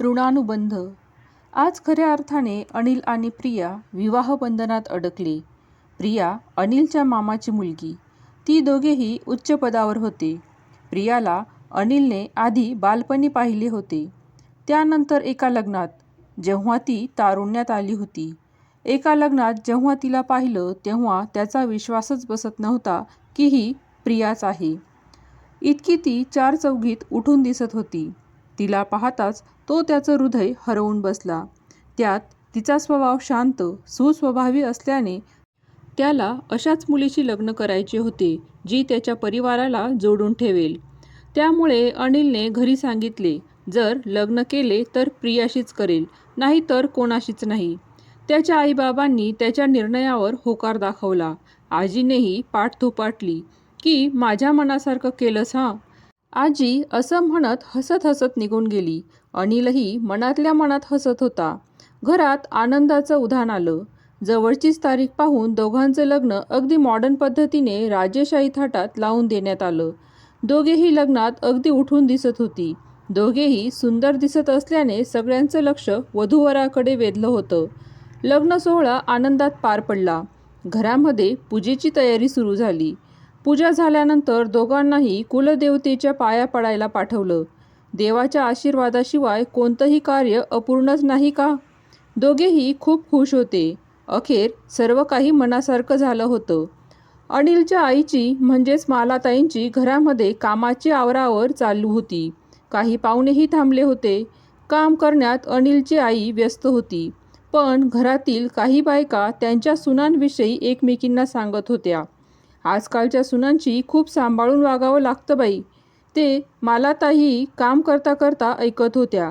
ऋणानुबंध. आज खऱ्या अर्थाने अनिल आणि प्रिया विवाहबंधनात अडकले. प्रिया अनिलच्या मामाची मुलगी. ती दोघेही उच्च पदावर होते. प्रियाला अनिलने आधी बालपणी पाहिले होते. त्यानंतर एका लग्नात जेव्हा ती तारुण्यात आली होती. एका लग्नात जेव्हा तिला पाहिलं तेव्हा त्याचा विश्वासच बसत नव्हता की ही प्रियाच आहे. इतकी ती चार चौघीत उठून दिसत होती. तिला पाहताच तो त्याचं हृदय हरवून बसला. त्यात तिचा स्वभाव शांत सुस्वभावी असल्याने त्याला अशाच मुलीशी लग्न करायचे होते जी त्याच्या परिवाराला जोडून ठेवेल. त्यामुळे अनिलने घरी सांगितले जर लग्न केले तर प्रियाशीच करेल नाही तर कोणाशीच नाही. त्याच्या आईबाबांनी त्याच्या निर्णयावर होकार दाखवला. आजीनेही पाठ थोपाटली की माझ्या मनासारखं केलंस हां? आजी असं म्हणत हसत हसत निघून गेली. अनिलही मनातल्या मनात हसत होता. घरात आनंदाचं उधाण आलं. जवळचीच तारीख पाहून दोघांचं लग्न अगदी मॉडर्न पद्धतीने राजेशाही थाटात लावून देण्यात आलं. दोघेही लग्नात अगदी उठून दिसत होती. दोघेही सुंदर दिसत असल्याने सगळ्यांचं लक्ष वधूवराकडे वेधलं होतं. लग्न सोहळा आनंदात पार पडला. घरामध्ये पूजेची तयारी सुरू झाली. पूजा झाल्यानंतर दोघांनाही कुलदेवतेच्या पाया पडायला पाठवलं. देवाच्या आशीर्वादाशिवाय कोणतंही कार्य अपूर्णच नाही का? दोघेही खूप खुश होते. अखेर सर्व काही मनासारखं झालं होतं. अनिलच्या आईची म्हणजेच मालाताईंची घरामध्ये कामाची आवरावर चालू होती. काही पाहुणेही थांबले होते. काम करण्यात अनिलची आई व्यस्त होती. पण घरातील काही बायका त्यांच्या सुनांविषयी एकमेकींना सांगत होत्या. आजकालच्या सुनांची खूप सांभाळून वागावं लागतं बाई. ते मालाताही काम करता करता ऐकत होत्या.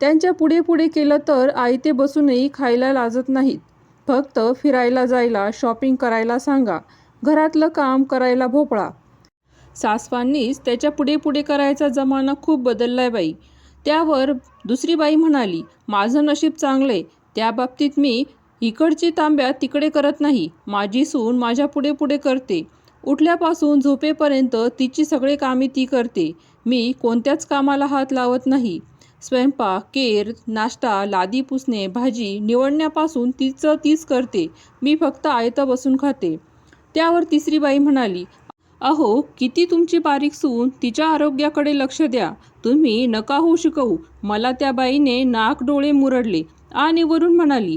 त्यांच्या पुढे पुढे केलं तर आयते बसूनही खायला लाजत नाहीत. फक्त फिरायला जायला शॉपिंग करायला सांगा. घरातलं काम करायला भोपळा. सासवांनीच त्याच्या पुढे पुढे करायचा जमाना खूप बदललाय बाई. त्यावर दुसरी बाई म्हणाली माझं नशीब चांगलंय. त्या बाबतीत मी इकडची तांब्या तिकडे करत नाही. माझी सून माझ्या पुढे पुढे करते. उठल्यापासून झोपेपर्यंत तिची सगळे कामे ती करते. मी कोणत्याच कामाला हात लावत नाही. स्वयंपाक केर नाश्ता लादी पुसणे भाजी निवडण्यापासून तिचं तीच करते. मी फक्त आयतं बसून खाते. त्यावर तिसरी बाई म्हणाली अहो किती तुमची बारीक सून तिच्या आरोग्याकडे लक्ष द्या. तुम्ही नका होऊ शिकवू. मला त्या बाईने नाक डोळे मुरडले. आणि वरून म्हणाली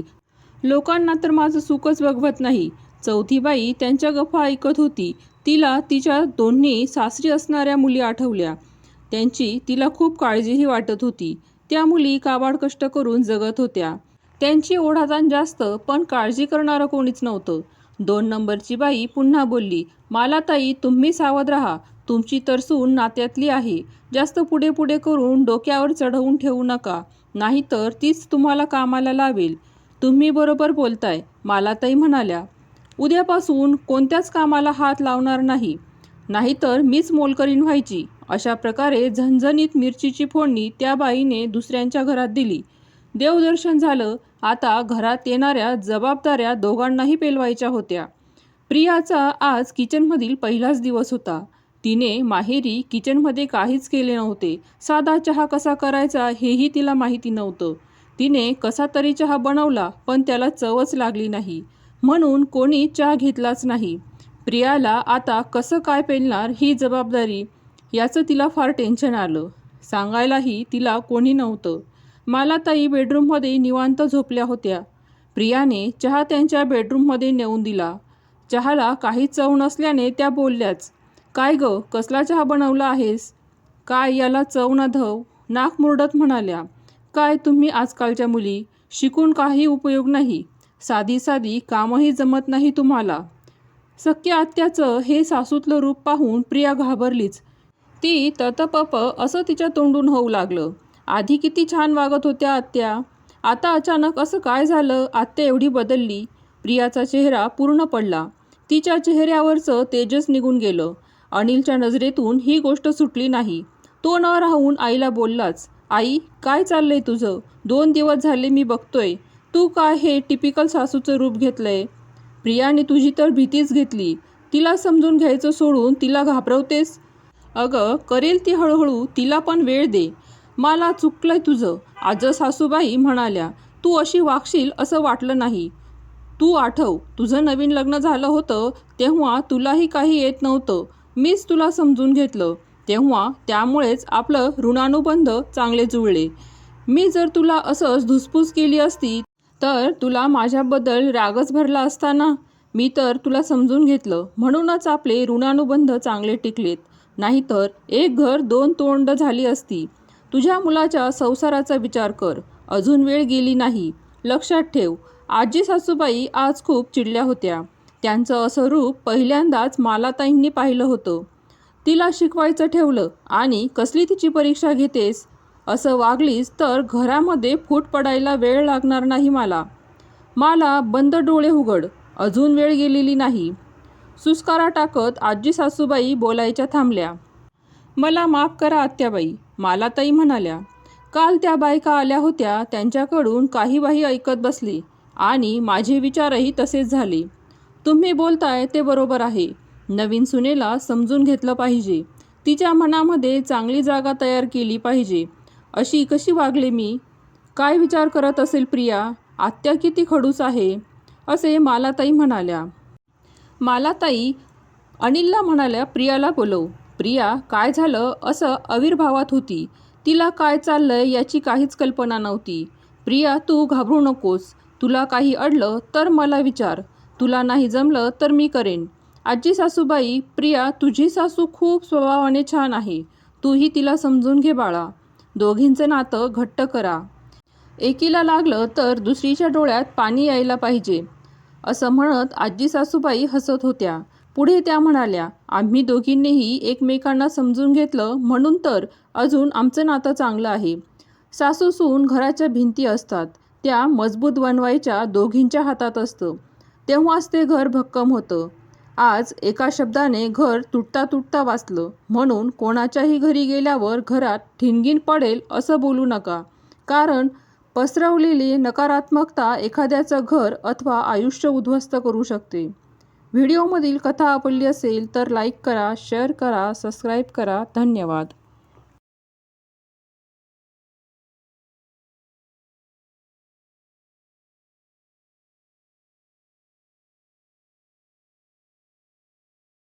लोकांना तर माझं सुखच बघवत नाही. चौथी बाई त्यांच्या गफा ऐकत होती. तिला तिच्या दोन्ही सासरी असणाऱ्या मुली आठवल्या. त्यांची तिला खूप काळजीही वाटत होती. त्या मुली काबाड कष्ट करून जगत होत्या. त्यांची ओढाताण जास्त पण काळजी करणारं कोणीच नव्हतं. दोन नंबरची बाई पुन्हा बोलली मला ताई तुम्ही सावध राहा. तुमची तरसून नात्यातली आहे. जास्त पुढे पुढे करून डोक्यावर चढवून ठेवू नका. नाहीतर तीच तुम्हाला कामाला लावेल. तुम्ही बरोबर बोलताय मला ताई म्हणाल्या. उद्यापासून कोणत्याच कामाला हात लावणार नाही. नाहीतर मीच मोलकरीण व्हायची. अशा प्रकारे झणझणीत मिरचीची फोडणी त्या बाईने दुसऱ्यांच्या घरात दिली. देवदर्शन झालं. आता घरात येणाऱ्या जबाबदाऱ्या दोघांनाही पेलवायच्या होत्या. प्रियाचा आज किचनमधील पहिलाच दिवस होता. तिने माहेरी किचनमध्ये काहीच केले नव्हते. साधा चहा कसा करायचा हेही तिला माहिती नव्हतं. तिने कसा तरी चहा बनवला पण त्याला चवच लागली नाही. म्हणून कोणी चहा घेतलाच नाही. प्रियाला आता कसं काय पेलणार ही जबाबदारी? याचं तिला फार टेन्शन आलं. सांगायलाही तिला कोणी नव्हतं. मला ताई बेडरूममध्ये निवांत झोपल्या होत्या. प्रियाने चहा त्यांच्या बेडरूममध्ये नेऊन दिला. चहाला काही चव नसल्याने त्या बोलल्याच काय ग कसला चहा बनवला आहेस? काय याला चव ना धव? नाक मुरडत म्हणाल्या काय तुम्ही आजकालच्या मुली? शिकून काही उपयोग नाही. साधी साधी कामही जमत नाही तुम्हाला. सख्या आत्याचं हे सासूतलं रूप पाहून प्रिया घाबरलीच. ती ततपप असं तिच्या तोंडून होऊ लागलं. आधी किती छान वागत होत्या आत्या. आता अचानक असं काय झालं? आत्या एवढी बदलली. प्रियाचा चेहरा पूर्ण पडला. तिच्या चेहऱ्यावरचं तेजस निघून गेलं. अनिलच्या नजरेतून ही गोष्ट सुटली नाही. तो न राहून आईला बोललाच आई काय चाललंय तुझं? दोन दिवस झाले मी बघतोय. तू काय हे टिपिकल सासूचं रूप घेतलंय? प्रियाने तुझी तर भीतीच घेतली. तिला समजून घ्यायचं सोडून तिला घाबरवतेस? अगं करेल ती हळूहळू तिला पण वेळ दे. मला चुकलंय तुझं आज सासूबाई म्हणाल्या. तू अशी वागशील असं वाटलं नाही. तू आठव तुझं नवीन लग्न झालं होतं तेव्हा तुलाही काही येत नव्हतं. मीच तुला समजून घेतलं. तेव्हा त्यामुळेच आपलं ऋणानुबंध चांगले जुळले. मी जर तुला असंच धुसफूस केली असती तर तुला माझ्याबद्दल रागच भरला असता ना मी तर तुला समजून घेतलं. म्हणूनच आपले ऋणानुबंध चांगले टिकलेत. नाहीतर एक घर दोन तोंड झाली असती. तुझ्या मुलाच्या संसाराचा विचार कर. अजून वेळ गेली नाही. लक्षात ठेव आजी सासूबाई आज खूप चिडल्या होत्या. त्यांचं असं रूप पहिल्यांदाच मालाताईंनी पाहिलं होतं. तिला शिकवायचं ठेवलं आणि कसली तिची परीक्षा घेतेस? असं वागलीस तर घरामध्ये फूट पडायला वेळ लागणार नाही मला. मला बंद डोळे उघड अजून वेळ गेलेली नाही. सुस्कारा टाकत आजी सासूबाई बोलायच्या थांबल्या. मला माफ करा आत्याबाई मालाताई म्हणाल्या. काल त्या बायका आल्या होत्या त्यांच्याकडून काही बाही ऐकत बसली आणि माझे विचारही तसेच झाले. तुम्ही बोलताय ते बरोबर आहे. नवीन सुनेला समजून घेतलं पाहिजे. तिच्या मनामध्ये चांगली जागा तयार केली पाहिजे. अशी कशी वागले मी? काय विचार करत असेल प्रिया? आत्या किती खडूस आहे? असे मालाताई म्हणाल्या. मालाताई अनिलला म्हणाल्या प्रियाला बोलव. प्रिया काय झालं? असं आविर्भावात होती. तिला काय चाललंय याची काहीच कल्पना नव्हती. प्रिया तू घाबरू नकोस. तुला काही अडलं तर मला विचार. तुला नाही जमलं तर मी करेन. आजी सासूबाई प्रिया तुझी सासू खूप स्वभावाने छान आहे. तूही तिला समजून घे बाळा. दोघींचं नातं घट्ट करा. एकीला लागलं तर दुसरीच्या डोळ्यात पाणी यायला पाहिजे असं म्हणत आजी सासूबाई हसत होत्या. पुढे त्या म्हणाल्या आम्ही दोघींनीही एकमेकांना समजून घेतलं म्हणून तर अजून आमचं नातं चांगलं आहे. सासू सून घराच्या भिंती असतात त्या मजबूत बनवायच्या दोघींच्या हातात असतं. तेव्हाच ते घर भक्कम होतं. आज एका शब्दाने घर तुटता तुटता वाचलं. म्हणून कोणाच्याही घरी गेल्यावर घरात ठिणगीन पडेल असं बोलू नका. कारण पसरवलेली नकारात्मकता एखाद्याचं घर अथवा आयुष्य उद्ध्वस्त करू शकते. व्हिडिओमधील कथा आवडली असेल तर लाईक करा शेअर करा सबस्क्राईब करा. धन्यवाद.